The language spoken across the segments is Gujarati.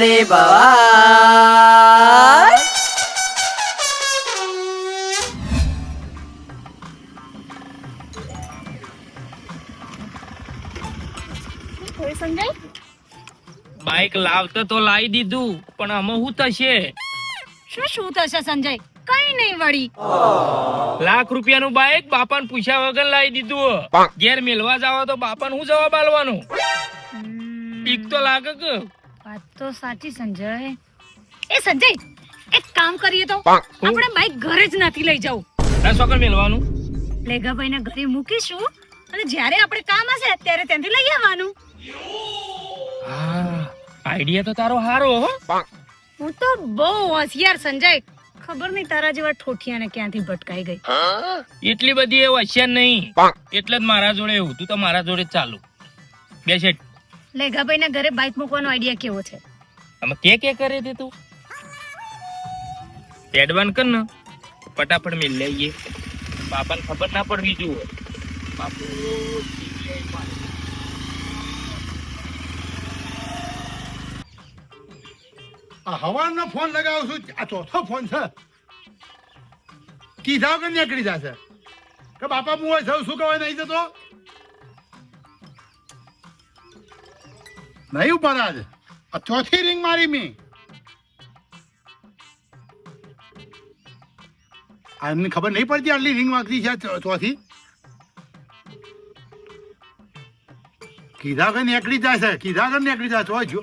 ની ભવા બાઈક લાવતો તો લાવી દીધું પણ આમાં શું થશે? શું શું થશે સંજય? કઈ નહીં વળી. લાખ રૂપિયાનું બાઈક બાપાને પૂછ્યા વગર લાવી દીધું હો. ઘેર મેળવા જાવ તો બાપાને શું જવાબ આલવાનો બીક તો લાગે કે? વાત તો સાચી સંજય. એ સંજય એક કામ કરીએ તો. આપણે બાઈક ઘરે જ નથી લઈ જવું. ના છોકર લેગાભાઈ લેગાભાઈને ઘરે મૂકીશું અને જ્યારે આપણે કામ હશે ત્યારે ત્યાંથી લઈ આવવાનું. હા આઈડિયા તો તારો હારો હો. હું. તો બહુ હોશિયાર સંજય. ખબર નહીં તારા જેવા ઠોઠિયાને ક્યાંથી ભટકાઈ ગઈ. એટલી બધી એ હોશિયાર નહીં. એટલે જ મારા જોડે એવું. તું તો મારા જોડે ચાલુ. બે શેઠ લેગાભાઈના ઘરે બાઈક મૂકવાનો આઈડિયા કેવો છે? અમે કે કે કરે તે તું? એડવાન કર ને. ફટાફટ મેં લઈએ બાપાને ખબર ના પડવી જુઓ બાપુ આ હવાનો ફોન લગાવું છું. આ ચોથો ફોન છે. કીધા વગર નીકળી જશે. કે બાપા હું હોય શું કહેવાય નહીં જતો? નહીં ઉપર આજ આ ચોથી રિંગ મારી મી. એમને ખબર નહીં પડતી આટલી રિંગ વાગતી છે ચોથી? કીધા વગર નીકળી જાય છે કીધા વગર નીકળી જાય તો જો.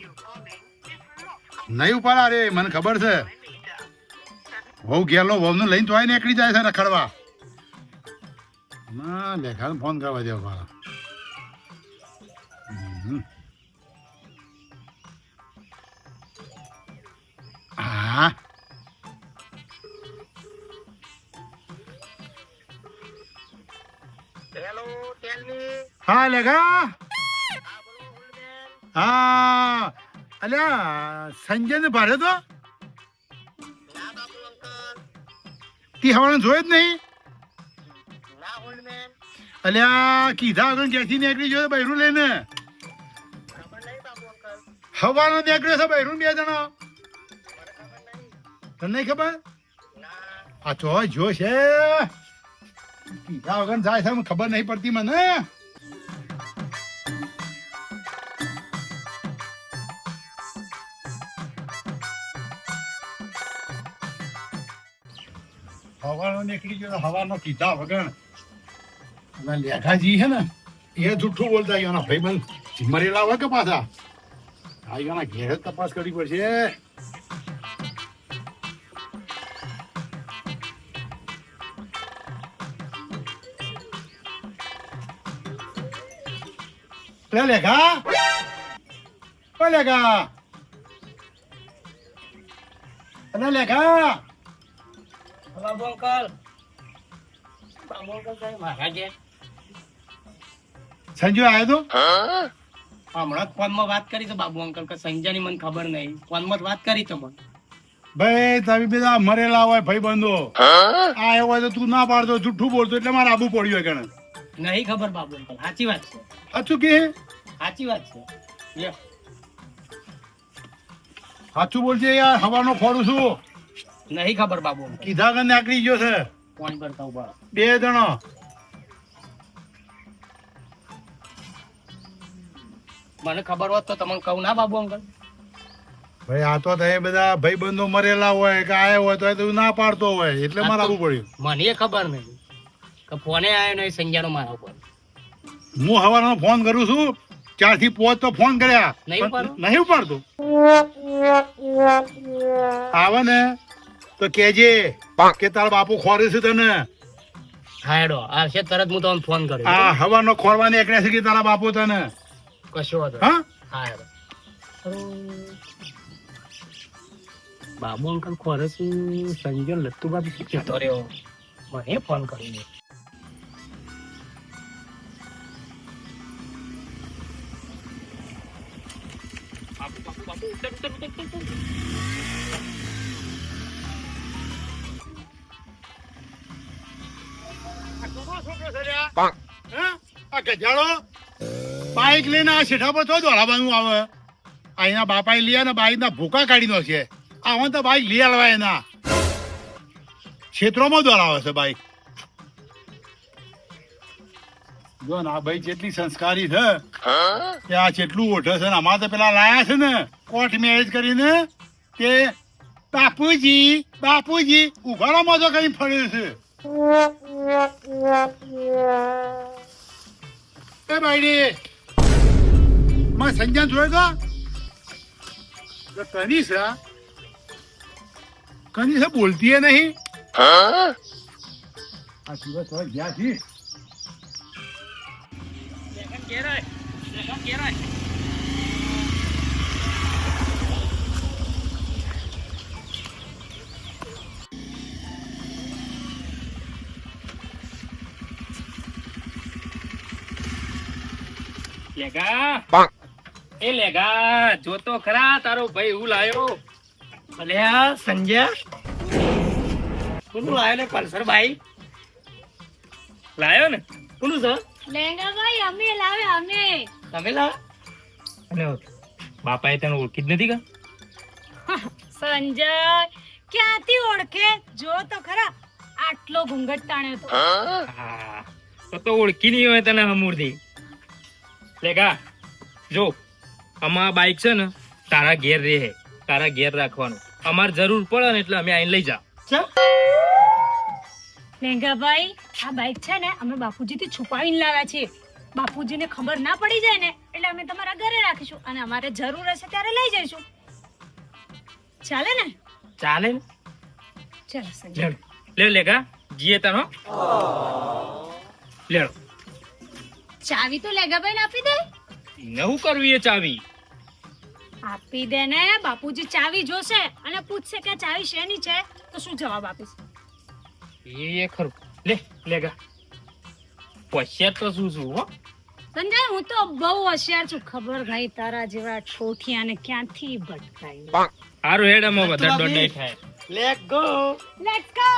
નહીં ઉપર રે, મને ખબર છે. વહુ ગેલો વહુને લઈને તો નીકળી જાય છે રખડવા. ના, લેખાને ફોન કરવા દેવા મારા હા હા લેખા હા. અલ્યા સંજય ને ભારે તો તી હવાને જોયે જ નહીં. અલ્યા કીધા વગર ક્યાંથી નીકળી ગયો બૈરું લઈને. હવાનો નીકળ્યો છે બૈરું બે જણા. તને ખબર? આ તો જો છે કીધા વગર જાય છે ખબર નહીં પડતી મને. હવાનો નીકળી ગયો હવાનો કીધા વગર. અને લેખાજી છે ને એ જુઠ્ઠું બોલતા એના ભાઈબંધ મરેલા હોય કે પાછા? આ એના ઘેર તપાસ કરવી પડશે. લેખા અરે લેખા બાબુ અંકલ બાબુ અંકલ સાહેબ મારા ઘેર સંજુ આવ્યો તો હમણાં જ ફોનમાં વાત કરી તો બાબુ અંકલ કે સંજયની મને ખબર નહીં ફોનમાં વાત કરી તો મને ભાઈ તમે બધા મરેલા હોય ભાઈ બંધો આ હોય તો તું ના પાડતો જુઠ્ઠું બોલતો એટલે મારે આબુ પડ્યું હોય કણે નહીં ખબર બાબુ અંકલ સાચી વાત છે. સાચું કે? સાચી વાત છે. સાચું બોલજે યાર હવાનો ખોરું છું. નહીં ખબર બાબુ કીધા કે નાકરી ગયો છે. ફોન કરતા ઊભા બે જણો. મને ખબર હોત તો તમને કહું ના બાબુ અંકલ. ભાઈ આ તો એ બધા ભાઈ બંધો મરેલા હોય કે આયા હોય તો ના પાડતો હોય એટલે મારે આવવું પડ્યું. મને એ ખબર નહીં. ફોને આવ્યો નહીં સંજયનો મારા ઉપર હું હવાનો ફોન કરું છું ચારથી પોચ તો ફોન કર્યા. નહીં ઉપાડતો. આવે ને તો કેજે કે તારા બાપુ ખોરે છે તને. હાડો આવશે તરત હું તમને ફોન કર્યો આ હવાનો ખોરવાની એકને છે કે તારા બાપુ તને. કશો વાંધો હા? હાડો બાબુ અંકલ ખોરસ સંજય લત્તુ બાબુ જતો રહ્યો. મને ફોન કરીને બાઈક લઈને આ શેઠા પર તો દોડાવવાનું આવે? અહીંના બાપા લઈ ને બાઈકના ભૂકા કાઢી નો છે આવા તો બાઈક લઈ આવવા એના. ક્ષેત્રોમાં દોડાવે છે બાઈક. જો આ ભાઈ જેટલી સંસ્કારી છે, તે આ જેટલું ઓઢે છે અમારે તો પેલા લાયા છે ને કોર્ટ મેરેજ કરીને, તે બાપુજી બાપુજી, ઉઘાડામાં તો કઈ ફર્યું છે? એ બાઈડી માં સંજ્ઞા જોયો તો? કનીસા કનીસા બોલતી નહીં? આ દિવસ ગયા છી લેકન કેરાય કેરાય લેગા. એ લેગા જોતો ખરા તારો ભાઈ હું લાયો. અલ્યા સંજય. કોનું લાયો ને પલ્સર ભાઈ? લાયો ને? કોનું છે? લેંગા ભાઈ અમે લાવે અમે. તમે લા અને બાપાએ તને ઓળખી જ નથી કા? સંજય ક્યાંથી ઓળખે? જો તો ખરા આટલો ઘૂંઘટ તાણ્યો તો. હા તો તો ઓળખી નહીં હોય તને હમૂરથી. લેગા જો અમાર બાઈક છે ને તારા ઘેર રહે તારા ઘેર રાખવાનું. અમાર જરૂર પડે ને એટલે અમે આઈને લઈ જા લેંગા ભાઈ આ બાઈક છે ને અમે બાપુજીથી છુપાવીને લાવ્યા છીએ. બાપુજીને ખબર ના પડી જાય ને એટલે અમે તમારા ઘરે રાખીશું અને અમારે જરૂર હશે ત્યારે લઈ જઈશું. ચાલે ને? ચાલે ને? ચાલો સંજય. લેડ લે લેગા જીએ તનો લેડો ચાવી તો લેંગા ભાઈ આપી દે. નવું કરવી એ ચાવી. આપી દે ને બાપુજી ચાવી જોશે અને પૂછશે કે ચાવી શેની છે તો શું જવાબ આપીશ? એ ખરું. લે લેગા. હોશિયાર તો શું શું હો? સંજય હું તો બહુ હોશિયાર છું. ખબર ભાઈ તારા જેવા ઠોઠિયાને ક્યાંથી ભટકાય? હારું હેડામાં વધારે દોડ નહીં થાય. Let go let's go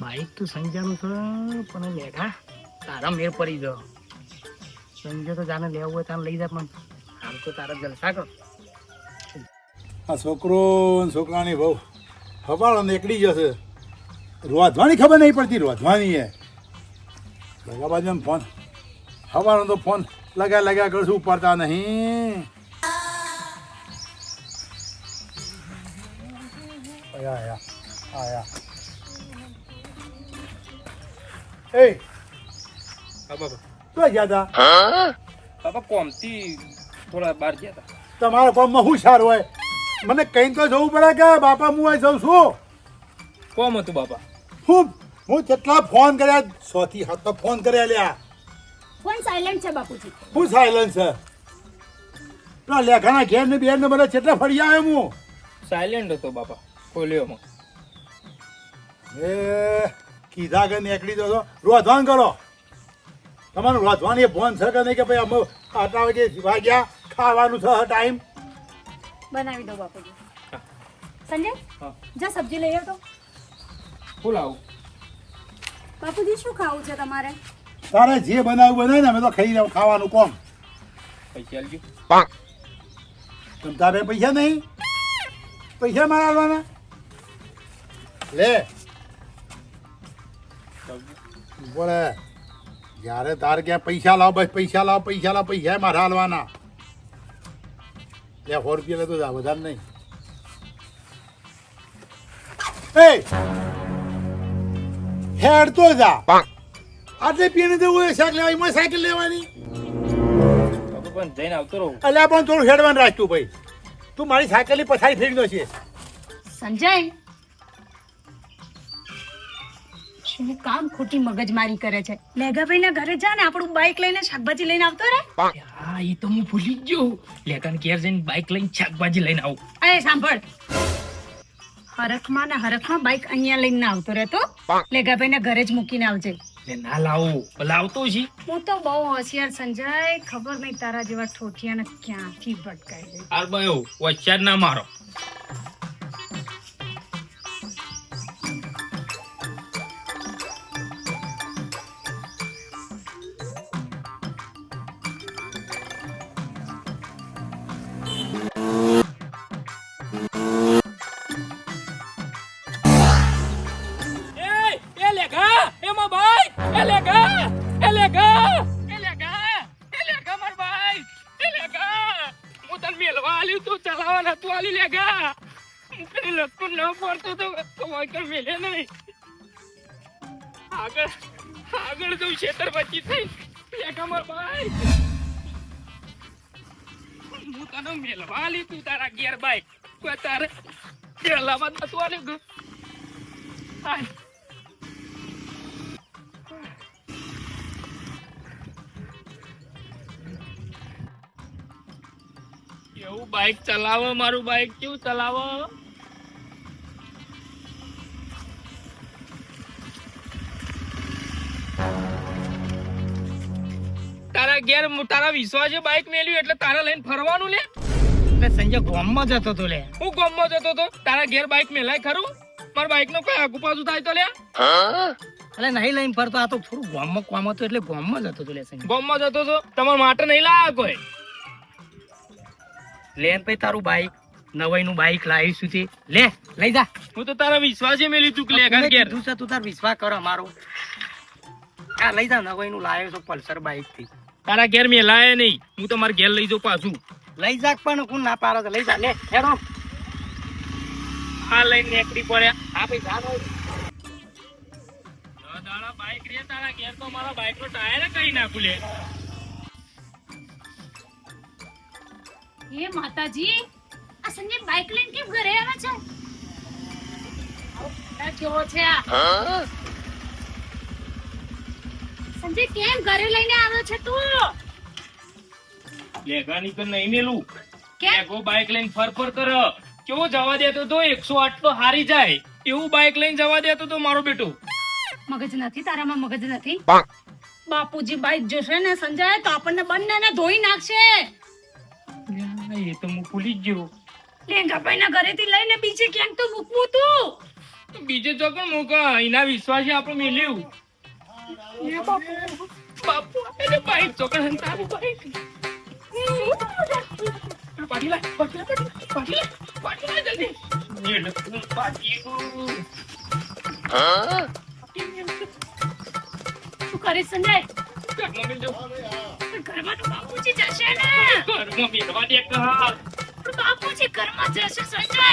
bike તો સંજયનું છે પણ લેગા. તારા મેર પડી ગયો. સંજય તો જાને લેવું હોય તાને લઈ જા પણ. આમ તો તારા જલસા કર. આ છોકરો છોકરાની બહુ હવાળો નીકળી જશે રોધવાની ખબર નહીં પડતી રોધવાની એ લગાબાજુ ફોન. હવાળો તો ફોન લગા લગા કરશું ઉપાડતા નહીં. આયા આયા આયા. એ તો ગયા હતા બાપા કોમથી થોડા બહાર ગયા હતા તમારા કોમમાં શું સારું હોય? મને કઈ તો જવું પડે કે બાપા હું અહીં જઉં છું? કોમ હતું બાપા? હું હું જેટલા ફોન કર્યા સો થી હાથ તો ફોન કર્યા લ્યા. ફોન સાયલેન્ટ છે બાપુજી. હું સાયલન્સ છે. પેલા લેખાના ઘેર ને બેર ને બધા જેટલા ફરી આવ્યો હું. સાયલેન્ટ હતો બાપા ખોલ્યોમાં એ કીધા કે નીકળી દો રોધવાન કરો. તમારું રોધવાની એ ફોન છે કે નહીં કે ભાઈ અમે આટલા વાગે વાગ્યા ખાવાનું છે ટાઈમ? બનાવી દો બાપુજી. સંજય? જા સબ્જી લઈ આવતો. પુલાવ આવું બાપુજી શું ખાવું છે તમારે? તારે જે બનાવ્યું બનાવે ને અમે તો ખાઈ રહ્યો ખાવાનું કોમ. પૈસા તમ તારે પૈસા નહીં? પૈસા મારા આવવાના લે. બોલે જ્યારે તારે ક્યાં પૈસા લાવ બસ પૈસા લાવ પૈસા લાવ પૈસા મારા હાલવાના લે સો રૂપિયા લેતો જા વધારે નહીં. એ હેડ તો જા. આટલે પીને એ સાયકલ લેવાની મને સાયકલ લેવાની. પણ જઈને આવતો રહું. અલ્યા પણ થોડું હેડવાન રાખતું ભાઈ. તું મારી સાયકલની પથારી ફેરી છે સંજય! શું કામ ખોટી મગજમારી કરે છે? લેગાભાઈ ના ઘરે જા ને આપણું બાઈક લઈને શાકભાજી લઈને આવતો રે હા એ તો હું ભૂલી ગયો. લેકાન ઘેર જઈને બાઇક લઈને શાકભાજી લઈને આવું. અરે સાંભળ. હરખમાં ને હરખમાં બાઈક અહીંયા લઈને ના આવતો રહેતો. લેગાભાઈ ને ઘરે જ મૂકીને આવજે. ને ના લાવું. લાવતો છી હું તો બહુ હોશિયાર સંજય. ખબર નહીં તારા જેવા ઠોઠિયાને ક્યાંથી ભટકાઈ ગઈ. હાર બયો હોશિયાર ના મારો. વાયકર મેલે નહીં. આગળ આગળ જઉં છેતર બચી થઈ. લેગા ભાઈ હું તને મેલવા લીધું તારા ઘેર બાઈક. કોઈ તારે પેલામાં નતું આલે ગયું એવું બાઈક ચલાવો, મારું બાઈક કેવું ચલાવો? તારા ઘેર તારા વિશ્વાસે બાઈક મેલ્યું એટલે તારા લઈને ફરવાનું લે. એટલે સંજય ગામમાં જતો તો લે. હું ગામમાં જતો તો? તારા ઘેર બાઈક મેલાય ખરું? મારા બાઇક નો કોઈ આગુ પાછું થાય તો લે. અરે નહીં લઈને ફરતો આ તો થોડું ગામમાં કોમ હતો એટલે ગામમાં જતો તો લે સંજય. ગામમાં જતો તો? તમારા માટે નહીં લાયા કોઈ? લે પછી તારું બાઈક નવાઈનું બાઇક લાવીશું તે લે લઈ જા. હું તો તારા વિશ્વાસે મેલી તું લે મેં ઘેર. તું તાર વિશ્વાસ કર અમારો. આ લઈ જા નવાઈનું લાવ્યો છો પલ્સર બાઈકથી. તારા ઘેર મેલાય નહીં. હું તમારા ઘેર લઈ જાઉં પાછું. લઈ જાક પણ હું ના પાડો તો લઈ જા. લે હેડો. આ લઈને નીકળી પડે. આ ભાઈ જાનો દાડા બાઈક રે તારા ઘેર તો મારા બાઈક નો ટાયર કઈ નાખું લે. હે માતાજી આ સંજય બાઇક લઈને કેમ ઘરે આવે છે? આ કેવો છે આ? સંજય કેમ ઘરે લઈને આવ્યો છે તું? લેગાની તો નહીં મેલું. લેગો બાઇક લઈને ફર ફર કર. કેવો જવા દેતો તો એકસો આઠ તો હારી જાય. એવું બાઇક લઈને જવા દેતો તો મારો બેટો. મગજ નથી તારામાં મગજ નથી? બાપુજી બાઈક જોશે ને સંજય તો આપણને બંનેને ધોઈ નાખશે. એ તો હું ભૂલી ગયો. લેંગાભાઈના ઘરેથી લઈને બીજે ક્યાંક તો મૂકવું તું. બીજે તો પણ મોકા. એના વિશ્વાસે આપણે મેલ્યું. બાપુ. બાપુ એને બાઈક ચોકડ તારું બાઈક? પાટી જલ્દી. પાટી શું કરીશ સંજય ઘરમાં દો ઘરમાં તો બાપુજી જશે ને? ઘરમાં મેલવા દે કહા બાપુજી ઘરમાં જશે સંજય.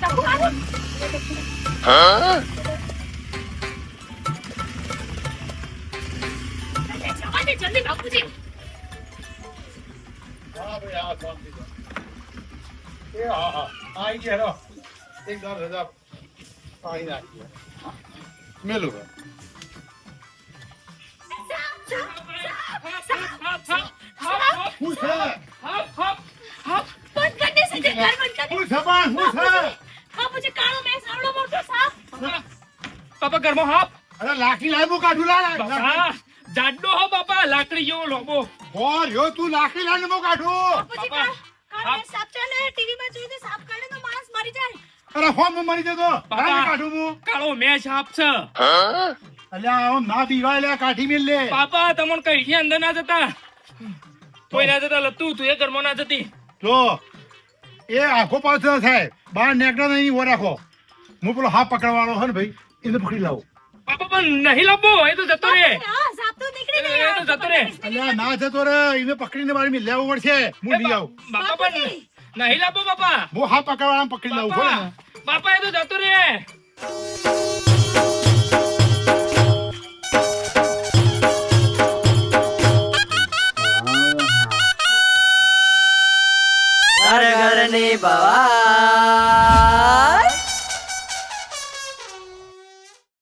બાપુ, બાપુ. દે જલ્દી બાપુજી હા ભાઈ, હા, શાંતિ. એ હા, હા. આઈ ગયા, હેડો. એક દાવ રજા પાડી નાખીએ. મેલું. હું છે? પણ? કાળો મેસ આવડો મોટો બાપા ઘરમાં હાપ અરે લાકડી હું કાઢું લા બાપા જાડો હો બાપા લાકડી જેવો લોબો ઓર, યો તું લાકડી લાય મો કાઢું. બાપા, કાળો કાળો સાપ છે ટીવી માં છે સાપ કાઢે તો માણસ મરી જાય અરે હો, હું મરી જતો. બાપા. કાઢું હું. કાળો મે સાપ છે અલ્યા, ઓ ના બીવાય લે, કાઢી મેલ લે. બાપા તમને કઈ થી અંદર ના જતા કોઈ ના જતા લતું તું એ ઘરમાં ના જતી જો, એ આખો પાછો થાય બહાર નેકડા નહીં ઓ રાખો હું પેલો હા પકડવાનો હે ને ભાઈ એને પકડી લાવો. પાપા પણ નહીં લાવવો એ તો જતો રે. હા એ તો જતો રે. અલ્યા ના જતો રે એને પકડીને મારી મેં લેવો પડશે. હું લઈ આવું. બાપા પણ નહીં લાવવો બાપા. હું હાથ પકડવાના પકડી લાવું બોલે બાપા એ તો જતો રે. ઘર ઘરની